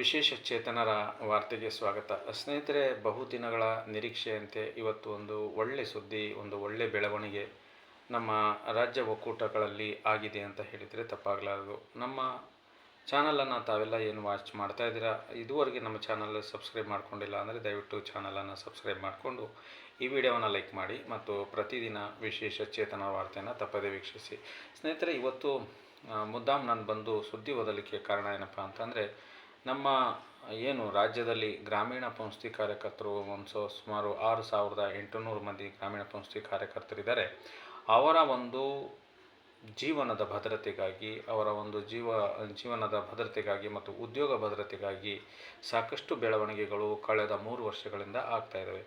ವಿಶೇಷ ಚೇತನರ ವಾರ್ತೆಗೆ ಸ್ವಾಗತ. ಸ್ನೇಹಿತರೆ ಬಹುದಿನಗಳ ನಿರೀಕ್ಷೆಯಂತೆ ಇವತ್ತು ಒಂದು ಒಳ್ಳೆ ಸುದ್ದಿ, ಒಂದು ಒಳ್ಳೆ ಬೆಳವಣಿಗೆ ನಮ್ಮ ರಾಜ್ಯ ಒಕ್ಕೂಟಗಳಲ್ಲಿ ಆಗಿದೆ ಅಂತ ಹೇಳಿದರೆ ತಪ್ಪಾಗಲಾರದು. ನಮ್ಮ ಚಾನಲನ್ನು ತಾವೆಲ್ಲ ಏನು ವಾಚ್ ಮಾಡ್ತಾ ಇದ್ದೀರಾ? ಇದುವರೆಗೆ ನಮ್ಮ ಚಾನಲ್ ಸಬ್ಸ್ಕ್ರೈಬ್ ಮಾಡ್ಕೊಂಡಿಲ್ಲ ಅಂದರೆ ದಯವಿಟ್ಟು ಚಾನಲನ್ನು ಸಬ್ಸ್ಕ್ರೈಬ್ ಮಾಡಿಕೊಂಡು ಈ ವಿಡಿಯೋವನ್ನು ಲೈಕ್ ಮಾಡಿ ಮತ್ತು ಪ್ರತಿದಿನ ವಿಶೇಷ ಚೇತನ ವಾರ್ತೆಯನ್ನು ತಪ್ಪದೇ ವೀಕ್ಷಿಸಿ. ಸ್ನೇಹಿತರೆ, ಇವತ್ತು ಮುದ್ದಾಮ್ ಮುದ್ದಾಂ ನಾನು ಬಂದು ಸುದ್ದಿ ಓದಲಿಕ್ಕೆ ಕಾರಣ ಏನಪ್ಪ ಅಂತಂದರೆ ನಮ್ಮ ಏನು ರಾಜ್ಯದಲ್ಲಿ ಗ್ರಾಮೀಣ ಪಂಸ್ತಿ ಕಾರ್ಯಕರ್ತರು ಒಂದು ಸುಮಾರು ಆರು ಸಾವಿರದ ಎಂಟುನೂರು ಮಂದಿ ಗ್ರಾಮೀಣ ಪಂಸ್ತಿ ಕಾರ್ಯಕರ್ತರಿದ್ದಾರೆ. ಅವರ ಒಂದು ಜೀವನದ ಭದ್ರತೆಗಾಗಿ, ಅವರ ಒಂದು ಜೀವ, ಜೀವನದ ಭದ್ರತೆಗಾಗಿ ಮತ್ತು ಉದ್ಯೋಗ ಭದ್ರತೆಗಾಗಿ ಸಾಕಷ್ಟು ಬೆಳವಣಿಗೆಗಳು ಕಳೆದ ಮೂರು ವರ್ಷಗಳಿಂದ ಆಗ್ತಾ ಇದ್ದಾವೆ.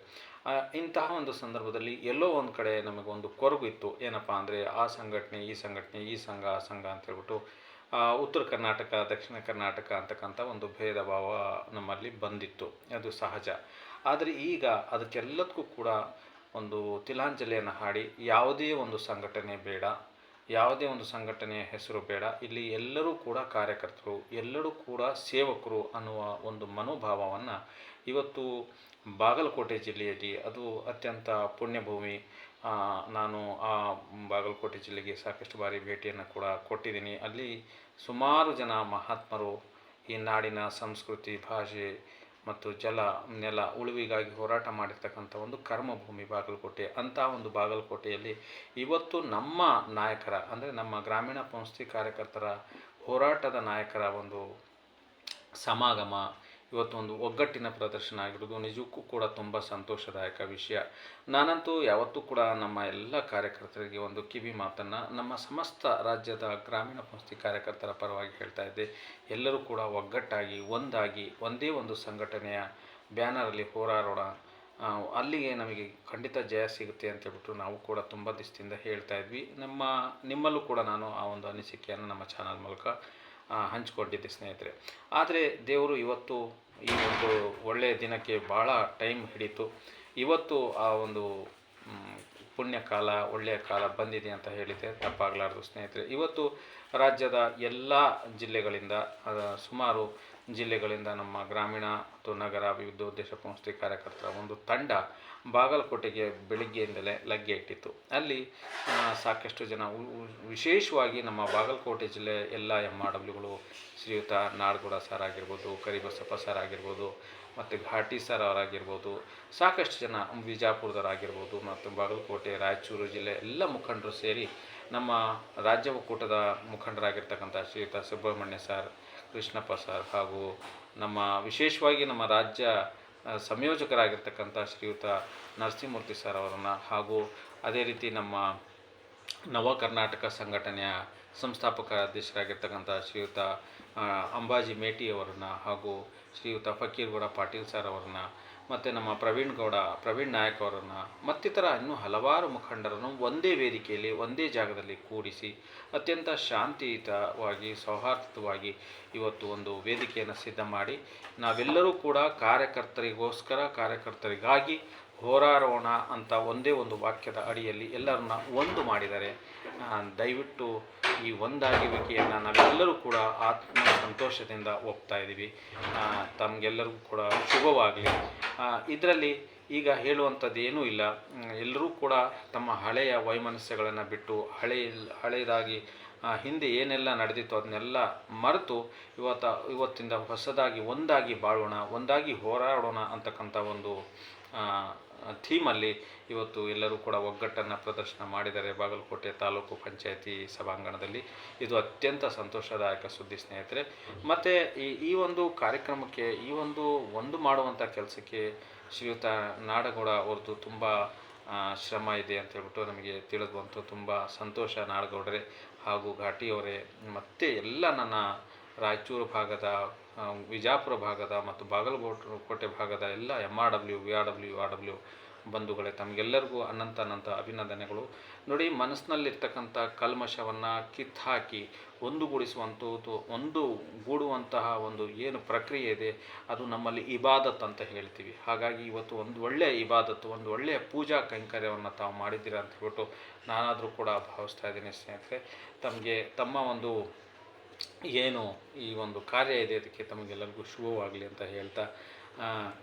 ಇಂತಹ ಒಂದು ಸಂದರ್ಭದಲ್ಲಿ ಎಲ್ಲೋ ಒಂದು ಕಡೆ ನಮಗೊಂದು ಕೊರಗು ಇತ್ತು. ಏನಪ್ಪ ಅಂದರೆ, ಆ ಸಂಘಟನೆ, ಈ ಸಂಘಟನೆ, ಈ ಸಂಘ, ಆ ಸಂಘ ಅಂತ ಹೇಳ್ಬಿಟ್ಟು ಉತ್ತರ ಕರ್ನಾಟಕ, ದಕ್ಷಿಣ ಕರ್ನಾಟಕ ಅಂತಕ್ಕಂಥ ಒಂದು ಭೇದ ಭಾವ ನಮ್ಮಲ್ಲಿ ಬಂದಿತ್ತು. ಅದು ಸಹಜ. ಆದರೆ ಈಗ ಅದಕ್ಕೆಲ್ಲದಕ್ಕೂ ಕೂಡ ಒಂದು ತಿಲಾಂಜಲಿಯನ್ನು ಹಾಡಿ ಯಾವುದೇ ಒಂದು ಸಂಘಟನೆ ಬೇಡ. ಯಾವುದೇ ಒಂದು ಸಂಘಟನೆಯ ಹೆಸರು ಬೇಡ. ಇಲ್ಲಿ ಎಲ್ಲರೂ ಕೂಡ ಕಾರ್ಯಕರ್ತರು, ಎಲ್ಲರೂ ಕೂಡ ಸೇವಕರು ಅನ್ನುವ ಒಂದು ಮನೋಭಾವವನ್ನು ಇವತ್ತು ಬಾಗಲಕೋಟೆ ಜಿಲ್ಲೆಯಲ್ಲಿ, ಅದು ಅತ್ಯಂತ ಪುಣ್ಯಭೂಮಿ. ನಾನು ಆ ಬಾಗಲಕೋಟೆ ಜಿಲ್ಲೆಗೆ ಸಾಕಷ್ಟು ಬಾರಿ ಭೇಟಿಯನ್ನು ಕೂಡ ಕೊಟ್ಟಿದ್ದೀನಿ. ಅಲ್ಲಿ ಸುಮಾರು ಜನ ಮಹಾತ್ಮರು ಈ ನಾಡಿನ ಸಂಸ್ಕೃತಿ, ಭಾಷೆ ಮತ್ತು ಜಲ, ನೆಲ, ಉಳಿವಿಗಾಗಿ ಹೋರಾಟ ಮಾಡಿರ್ತಕ್ಕಂಥ ಒಂದು ಕರ್ಮಭೂಮಿ ಬಾಗಲಕೋಟೆ ಅಂತಹ ಒಂದು ಬಾಗಲಕೋಟೆಯಲ್ಲಿ ಇವತ್ತು ನಮ್ಮ ನಾಯಕರ, ಅಂದರೆ ನಮ್ಮ ಗ್ರಾಮೀಣ ಸಂಸ್ಥೆ ಕಾರ್ಯಕರ್ತರ ಹೋರಾಟದ ನಾಯಕರ ಒಂದು ಸಮಾಗಮ ಇವತ್ತು ಒಂದು ಒಗ್ಗಟ್ಟಿನ ಪ್ರದರ್ಶನ ಆಗಿರೋದು. ನಿಜಕ್ಕೂ ಕೂಡ ತುಂಬ ಸಂತೋಷದಾಯಕ ವಿಷಯ. ನಾನಂತೂ ಯಾವತ್ತೂ ಕೂಡ ನಮ್ಮ ಎಲ್ಲ ಕಾರ್ಯಕರ್ತರಿಗೆ ಒಂದು ಕಿವಿ ಮಾತನ್ನು ನಮ್ಮ ಸಮಸ್ತ ರಾಜ್ಯದ ಗ್ರಾಮೀಣ ಸಂಸ್ಥೆ ಕಾರ್ಯಕರ್ತರ ಪರವಾಗಿ ಹೇಳ್ತಾ ಇದ್ದೆ. ಎಲ್ಲರೂ ಕೂಡ ಒಗ್ಗಟ್ಟಾಗಿ, ಒಂದಾಗಿ, ಒಂದೇ ಒಂದು ಸಂಘಟನೆಯ ಬ್ಯಾನರಲ್ಲಿ ಹೋರಾಡೋಣ. ಅಲ್ಲಿಗೆ ನಮಗೆ ಖಂಡಿತ ಜಯ ಸಿಗುತ್ತೆ ಅಂತ ಹೇಳ್ಬಿಟ್ಟು ನಾವು ಕೂಡ ತುಂಬ ದಿಸ್ತಿಂದ ಹೇಳ್ತಾ ಇದ್ವಿ. ನಮ್ಮ, ನಿಮ್ಮಲ್ಲೂ ಕೂಡ ನಾನು ಆ ಒಂದು ಅನಿಸಿಕೆಯನ್ನು ನಮ್ಮ ಚಾನಲ್ ಮೂಲಕ ಹಂಚ್ಕೊಂಡಿದ್ದೆ ಸ್ನೇಹಿತರೆ. ಆದರೆ ದೇವರು ಇವತ್ತು ಈ ಒಂದು ಒಳ್ಳೆಯ ದಿನಕ್ಕೆ ಭಾಳ ಟೈಮ್ ಹಿಡಿತು. ಇವತ್ತು ಆ ಒಂದು ಪುಣ್ಯ ಕಾಲ, ಒಳ್ಳೆಯ ಕಾಲ ಬಂದಿದೆ ಅಂತ ಹೇಳಿದೆ ತಪ್ಪಾಗಲಾರದು ಸ್ನೇಹಿತರೆ. ಇವತ್ತು ರಾಜ್ಯದ ಎಲ್ಲ ಜಿಲ್ಲೆಗಳಿಂದ ಸುಮಾರು ಜಿಲ್ಲೆಗಳಿಂದ ನಮ್ಮ ಗ್ರಾಮೀಣ ಮತ್ತು ನಗರ ವಿವಿಧೋದ್ದೇಶ ಸಂಸ್ಥೆ ಕಾರ್ಯಕರ್ತರ ಒಂದು ತಂಡ ಬಾಗಲಕೋಟೆಗೆ ಬೆಳಿಗ್ಗೆಯಿಂದಲೇ ಲಗ್ಗೆ ಇಟ್ಟಿತ್ತು. ಅಲ್ಲಿ ಸಾಕಷ್ಟು ಜನ ವಿಶೇಷವಾಗಿ ನಮ್ಮ ಬಾಗಲಕೋಟೆ ಜಿಲ್ಲೆ ಎಲ್ಲ ಎಂ ಆರ್ ಡಬ್ಲ್ಯೂಗಳು ಶ್ರೀಯುತ ನಾಡಗೌಡ ಸರ್ ಆಗಿರ್ಬೋದು, ಕರಿಬಸಪ್ಪ ಸರ್ ಆಗಿರ್ಬೋದು, ಮತ್ತು ಘಾಟಿ ಸರ್ ಅವರಾಗಿರ್ಬೋದು, ಸಾಕಷ್ಟು ಜನ ಬಿಜಾಪುರದವರಾಗಿರ್ಬೋದು ಮತ್ತು ಬಾಗಲಕೋಟೆ, ರಾಯಚೂರು ಜಿಲ್ಲೆ ಎಲ್ಲ ಮುಖಂಡರು ಸೇರಿ ನಮ್ಮ ರಾಜ್ಯ ಒಕ್ಕೂಟದ ಮುಖಂಡರಾಗಿರ್ತಕ್ಕಂಥ ಶ್ರೀಯುತ ಸುಬ್ರಹ್ಮಣ್ಯ ಸರ್ ಕೃಷ್ಣಪ್ಪ ಸರ್ ಹಾಗೂ ನಮ್ಮ ವಿಶೇಷವಾಗಿ ನಮ್ಮ ರಾಜ್ಯ ಸಂಯೋಜಕರಾಗಿರ್ತಕ್ಕಂಥ ಶ್ರೀಯುತ ನರಸಿಂಹಮೂರ್ತಿ ಸರ್ ಅವರನ್ನು ಹಾಗೂ ಅದೇ ರೀತಿ ನಮ್ಮ ನವ ಕರ್ನಾಟಕ ಸಂಘಟನೆಯ ಸಂಸ್ಥಾಪಕ ಅಧ್ಯಕ್ಷರಾಗಿರ್ತಕ್ಕಂಥ ಶ್ರೀಯುತ ಅಂಬಾಜಿ ಮೇಟಿ ಅವರನ್ನು ಹಾಗೂ ಶ್ರೀಯುತ ಫಕೀರ್ಗೌಡ ಪಾಟೀಲ್ ಸರ್ ಅವರನ್ನು ಮತ್ತು ನಮ್ಮ ಪ್ರವೀಣ್ ಗೌಡ, ಪ್ರವೀಣ್ ನಾಯಕ್ ಅವರನ್ನು ಮತ್ತಿತರ ಇನ್ನೂ ಹಲವಾರು ಮುಖಂಡರನ್ನು ಒಂದೇ ವೇದಿಕೆಯಲ್ಲಿ, ಒಂದೇ ಜಾಗದಲ್ಲಿ ಕೂಡಿಸಿ ಅತ್ಯಂತ ಶಾಂತಿಯುತವಾಗಿ ಸೌಹಾರ್ದವಾಗಿ ಇವತ್ತು ಒಂದು ವೇದಿಕೆಯನ್ನು ಸಿದ್ಧ ಮಾಡಿ ನಾವೆಲ್ಲರೂ ಕೂಡ ಕಾರ್ಯಕರ್ತರಿಗೋಸ್ಕರ ಕಾರ್ಯಕರ್ತರಿಗಾಗಿ ಹೋರಾಡೋಣ ಅಂತ ಒಂದೇ ಒಂದು ವಾಕ್ಯದ ಅಡಿಯಲ್ಲಿ ಎಲ್ಲರನ್ನ ಒಂದು ಮಾಡಿದರೆ ದಯವಿಟ್ಟು ಈ ಒಂದಾಗುವಿಕೆಯನ್ನು ನಾವೆಲ್ಲರೂ ಕೂಡ ಆತ್ಮ ಸಂತೋಷದಿಂದ ಒಪ್ತಾ ಇದ್ದೀವಿ. ತಮಗೆಲ್ಲರಿಗೂ ಕೂಡ ಶುಭವಾಗಲಿ. ಇದರಲ್ಲಿ ಈಗ ಹೇಳುವಂಥದ್ದು ಏನೂ ಇಲ್ಲ ಎಲ್ಲರೂ ಕೂಡ ತಮ್ಮ ಹಳೆಯ ವೈಮನಸ್ಯಗಳನ್ನು ಬಿಟ್ಟು ಹಳೆಯ ಹಳೆಯದಾಗಿ ಹಿಂದೆ ಏನೆಲ್ಲ ನಡೆದಿತ್ತು ಅದನ್ನೆಲ್ಲ ಮರೆತು ಇವತ್ತ, ಇವತ್ತಿಂದ ಹೊಸದಾಗಿ ಒಂದಾಗಿ ಬಾಳೋಣ, ಒಂದಾಗಿ ಹೋರಾಡೋಣ ಅಂತಕ್ಕಂಥ ಒಂದು ಥೀಮಲ್ಲಿ ಇವತ್ತು ಎಲ್ಲರೂ ಕೂಡ ಒಗ್ಗಟ್ಟನ್ನು ಪ್ರದರ್ಶನ ಮಾಡಿದ್ದಾರೆ. ಬಾಗಲಕೋಟೆ ತಾಲೂಕು ಪಂಚಾಯತಿ ಸಭಾಂಗಣದಲ್ಲಿ. ಇದು ಅತ್ಯಂತ ಸಂತೋಷದಾಯಕ ಸುದ್ದಿ ಸ್ನೇಹಿತರೆ. ಮತ್ತು ಈ ಈ ಒಂದು ಕಾರ್ಯಕ್ರಮಕ್ಕೆ, ಈ ಒಂದು ಒಂದು ಮಾಡುವಂಥ ಕೆಲಸಕ್ಕೆ ಶ್ರೀಯುತ ನಾಡಗೌಡ ಅವ್ರದ್ದು ತುಂಬ ಶ್ರಮ ಇದೆ ಅಂತ ಹೇಳ್ಬಿಟ್ಟು ನಮಗೆ ತಿಳಿದು ಬಂತು ತುಂಬ ಸಂತೋಷ ನಾಡಗೌಡರೇ ಹಾಗೂ ಘಾಟಿಯವರೇ. ಮತ್ತು ಎಲ್ಲ ನನ್ನ ರಾಯಚೂರು ಭಾಗದ ವಿಜಾಪುರ ಭಾಗದ ಮತ್ತು ಬಾಗಲಕೋಟೆ ಕೋಟೆ ಭಾಗದ ಎಲ್ಲ M R W V R W R W ಬಂಧುಗಳೇ, ತಮಗೆಲ್ಲರಿಗೂ ಅನಂತ ಅನಂತ ಅಭಿನಂದನೆಗಳು. ನೋಡಿ, ಮನಸ್ಸಿನಲ್ಲಿರ್ತಕ್ಕಂಥ ಕಲ್ಮಶವನ್ನು ಕಿತ್ತಾಕಿ ಒಂದುಗೂಡಿಸುವಂಥದ್ದು ಒಂದು ಗೂಡುವಂತಹ ಒಂದು ಏನು ಪ್ರಕ್ರಿಯೆ ಇದೆ, ಅದು ನಮ್ಮಲ್ಲಿ ಇಬಾದತ್ ಅಂತ ಹೇಳ್ತೀವಿ. ಹಾಗಾಗಿ ಇವತ್ತು ಒಂದು ಒಳ್ಳೆಯ ಇಬಾದತ್ತು, ಒಂದು ಒಳ್ಳೆಯ ಪೂಜಾ ಕೈಂಕರ್ಯವನ್ನು ತಾವು ಮಾಡಿದ್ದೀರಾ ಅಂತ ಹೇಳ್ಬಿಟ್ಟು ನಾನಾದರೂ ಕೂಡ ಭಾವಿಸ್ತಾ ಇದ್ದೀನಿ ಸ್ನೇಹಿತರೆ. ತಮಗೆ ತಮ್ಮ ಒಂದು ಏನು ಈ ಒಂದು ಕಾರ್ಯ ಇದೆ ಅದಕ್ಕೆ ತಮಗೆಲ್ಲರಿಗೂ ಶುಭವಾಗಲಿ ಅಂತ ಹೇಳ್ತಾ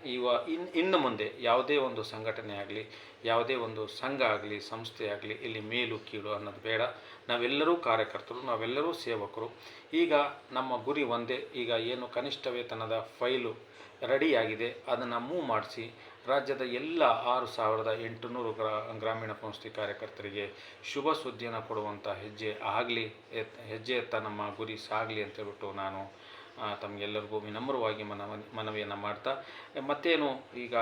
ಇವ ಇನ್, ಇನ್ನು ಮುಂದೆ ಯಾವುದೇ ಒಂದು ಸಂಘಟನೆ ಆಗಲಿ, ಯಾವುದೇ ಒಂದು ಸಂಘ ಆಗಲಿ, ಸಂಸ್ಥೆ ಆಗಲಿ, ಇಲ್ಲಿ ಮೇಲು ಕೀಳು ಅನ್ನೋದು ಬೇಡ. ನಾವೆಲ್ಲರೂ ಕಾರ್ಯಕರ್ತರು, ನಾವೆಲ್ಲರೂ ಸೇವಕರು. ಈಗ ನಮ್ಮ ಗುರಿ ಒಂದೇ, ಈಗ ಏನು ಕನಿಷ್ಠ ವೇತನದ ಫೈಲು ರೆಡಿಯಾಗಿದೆ ಅದನ್ನು ಮೂವ್ ಮಾಡಿಸಿ ರಾಜ್ಯದ ಎಲ್ಲ ಆರು ಸಾವಿರದ ಎಂಟುನೂರು ಗ್ರಾ, ಗ್ರಾಮೀಣ ಸಂಸ್ಥೆ ಕಾರ್ಯಕರ್ತರಿಗೆ ಶುಭ ಸುದ್ದಿಯನ್ನು ಕೊಡುವಂಥ ಹೆಜ್ಜೆ ಆಗಲಿ ಹೆಜ್ಜೆ ಎತ್ತ ನಮ್ಮ ಗುರಿ ಸಾಗಲಿ ಅಂತೇಳ್ಬಿಟ್ಟು ನಾನು ತಮಗೆಲ್ಲರಿಗೂ ವಿನಮ್ರವಾಗಿ ಮನವ, ಮನವಿಯನ್ನು ಮಾಡ್ತಾ, ಮತ್ತೇನು ಈಗ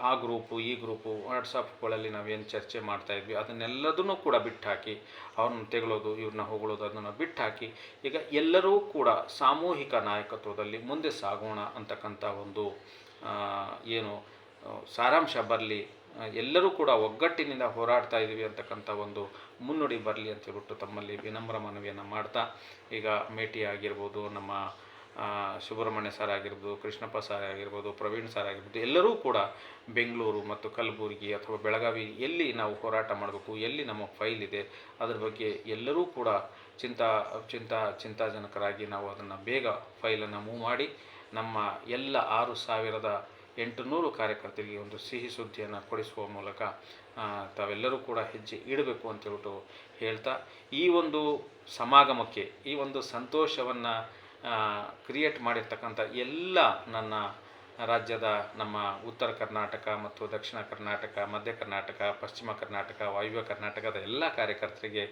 ಆ ಗ್ರೂಪು, ಈ ಗ್ರೂಪು, ವಾಟ್ಸಪ್ಗಳಲ್ಲಿ ನಾವೇನು ಚರ್ಚೆ ಮಾಡ್ತಾ ಇದ್ವಿ, ಅದನ್ನೆಲ್ಲದನ್ನು ಕೂಡ ಬಿಟ್ಟಾಕಿ, ಅವ್ರನ್ನ ತೆಗಳೋದು, ಇವ್ರನ್ನ ಹೊಗಳೋದು, ಅದನ್ನು ಬಿಟ್ಟಾಕಿ, ಈಗ ಎಲ್ಲರೂ ಕೂಡ ಸಾಮೂಹಿಕ ನಾಯಕತ್ವದಲ್ಲಿ ಮುಂದೆ ಸಾಗೋಣ ಅಂತಕ್ಕಂಥ ಒಂದು ಏನು ಸಾರಾಂಶ ಬರಲಿ ಎಲ್ಲರೂ ಕೂಡ ಒಗ್ಗಟ್ಟಿನಿಂದ ಹೋರಾಡ್ತಾ ಇದ್ದೀವಿ ಅಂತಕ್ಕಂಥ ಒಂದು ಮುನ್ನುಡಿ ಬರಲಿ ಅಂತ ಹೇಳ್ಬಿಟ್ಟು ತಮ್ಮಲ್ಲಿ ವಿನಮ್ರ ಮನವಿಯನ್ನು ಮಾಡ್ತಾ, ಈಗ ಮೇಟಿ ಆಗಿರ್ಬೋದು, ನಮ್ಮ ಸುಬ್ರಹ್ಮಣ್ಯ ಸರ್ ಆಗಿರ್ಬೋದು, ಕೃಷ್ಣಪ್ಪ ಸರ್ ಆಗಿರ್ಬೋದು, ಪ್ರವೀಣ್ ಸರ್ ಆಗಿರ್ಬೋದು, ಎಲ್ಲರೂ ಕೂಡ ಬೆಂಗಳೂರು ಮತ್ತು ಕಲಬುರಗಿ ಅಥವಾ ಬೆಳಗಾವಿ ಎಲ್ಲಿ ನಾವು ಹೋರಾಟ ಮಾಡಬೇಕು, ಎಲ್ಲಿ ನಮ್ಮ ಫೈಲ್ ಇದೆ, ಅದರ ಬಗ್ಗೆ ಎಲ್ಲರೂ ಕೂಡ ಚಿಂತಾ ಚಿಂತಾ, ಚಿಂತಾಜನಕರಾಗಿ ನಾವು ಅದನ್ನು ಬೇಗ ಫೈಲನ್ನು ಮೂವ್ ಮಾಡಿ, ನಮ್ಮ ಎಲ್ಲ ಆರು ಸಾವಿರದ ಎಂಟುನೂರು ಕಾರ್ಯಕರ್ತರಿಗೆ ಒಂದು ಸಿಹಿ ಸುದ್ದಿಯನ್ನು ಕೊಡಿಸುವ ಮೂಲಕ ತಾವೆಲ್ಲರೂ ಕೂಡ ಹೆಜ್ಜೆ ಇಡಬೇಕು ಅಂತ ಹೇಳ್ಬಿಟ್ಟು ಹೇಳ್ತಾ, ಈ ಒಂದು ಸಮಾಗಮಕ್ಕೆ, ಈ ಒಂದು ಸಂತೋಷವನ್ನು ಕ್ರಿಯೇಟ್ ಮಾಡಿರ್ತಕ್ಕಂಥ ಎಲ್ಲ ನನ್ನ ರಾಜ್ಯದ ನಮ್ಮ ಉತ್ತರ ಕರ್ನಾಟಕ ಮತ್ತು ದಕ್ಷಿಣ ಕರ್ನಾಟಕ, ಮಧ್ಯ ಕರ್ನಾಟಕ, ಪಶ್ಚಿಮ ಕರ್ನಾಟಕ, ವಾಯುವ್ಯ ಕರ್ನಾಟಕದ ಎಲ್ಲ ಕಾರ್ಯಕರ್ತರಿಗೆ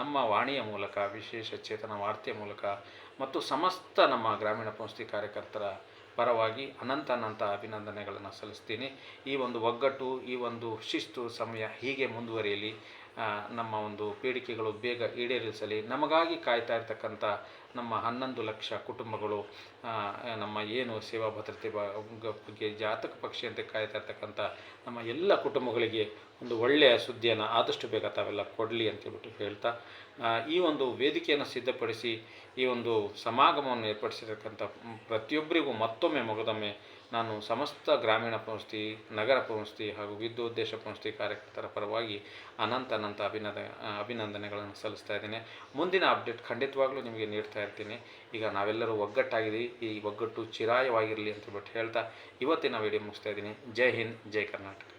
ನಮ್ಮ ವಾಣಿಯ ಮೂಲಕ, ವಿಶೇಷ ಚೇತನ ವಾರ್ತೆಯ ಮೂಲಕ ಮತ್ತು ಸಮಸ್ತ ನಮ್ಮ ಗ್ರಾಮೀಣ ಪಂಚಾಯತಿ ಕಾರ್ಯಕರ್ತರ ಪರವಾಗಿ ಅನಂತ ಅನಂತ ಅಭಿನಂದನೆಗಳನ್ನು ಸಲ್ಲಿಸ್ತೀನಿ. ಈ ಒಂದು ಒಗ್ಗಟ್ಟು, ಈ ಒಂದು ಶಿಸ್ತು, ಸಮಯ ಹೀಗೆ ಮುಂದುವರಿಯಲಿ. ನಮ್ಮ ಒಂದು ಬೇಡಿಕೆಗಳು ಬೇಗ ಈಡೇರಿಸಲಿ. ನಮಗಾಗಿ ಕಾಯ್ತಾ ಇರ್ತಕ್ಕಂಥ ನಮ್ಮ ಹನ್ನೊಂದು ಲಕ್ಷ ಕುಟುಂಬಗಳು ನಮ್ಮ ಏನು ಸೇವಾ ಭದ್ರತೆ ಬಗ್ಗೆ ಜಾತಕ ಪಕ್ಷಿಯಂತೆ ಕಾಯ್ತಾ ಇರ್ತಕ್ಕಂಥ ನಮ್ಮ ಎಲ್ಲ ಕುಟುಂಬಗಳಿಗೆ ಒಂದು ಒಳ್ಳೆಯ ಸುದ್ದಿಯನ್ನು ಆದಷ್ಟು ಬೇಗ ತಾವೆಲ್ಲ ಕೊಡಲಿ ಅಂತೇಳ್ಬಿಟ್ಟು ಹೇಳ್ತಾ ಈ ಒಂದು ವೇದಿಕೆಯನ್ನು ಸಿದ್ಧಪಡಿಸಿ, ಈ ಒಂದು ಸಮಾಗಮವನ್ನು ಏರ್ಪಡಿಸಿರ್ತಕ್ಕಂಥ ಪ್ರತಿಯೊಬ್ಬರಿಗೂ ಮತ್ತೊಮ್ಮೆ ಮೊಗದೊಮ್ಮೆ ನಾನು ಸಮಸ್ತ ಗ್ರಾಮೀಣ ಸಂಸ್ಥೆ ನಗರ ಸಂಸ್ಥೆ ಹಾಗೂ ವಿದ್ಯೋದ್ದೇಶ ಸಂಸ್ಥೆ ಕಾರ್ಯಕರ್ತರ ಪರವಾಗಿ ಅನಂತ ಅನಂತ ಅಭಿನಂದ ಅಭಿನಂದನೆಗಳನ್ನು ಸಲ್ಲಿಸ್ತಾ ಇದ್ದೇನೆ. ಮುಂದಿನ ಅಪ್ಡೇಟ್ ಖಂಡಿತವಾಗ್ಲೂ ನಿಮಗೆ ನೀಡ್ತಾ ಇರ್ತೀನಿ. ಈಗ ನಾವೆಲ್ಲರೂ ಒಗ್ಗಟ್ಟಾಗಿದ್ದೀವಿ ಈ ಒಗ್ಗಟ್ಟು ಚಿರಾಯವಾಗಿರಲಿ ಅಂತ ಹೇಳ್ಬಿಟ್ಟು ಹೇಳ್ತಾ, ಇವತ್ತಿನ ವಿಡಿಯೋ ಮುಗಿಸ್ತಾ ಇದ್ದೀನಿ. ಜೈ ಹಿಂದ್, ಜೈ ಕರ್ನಾಟಕ.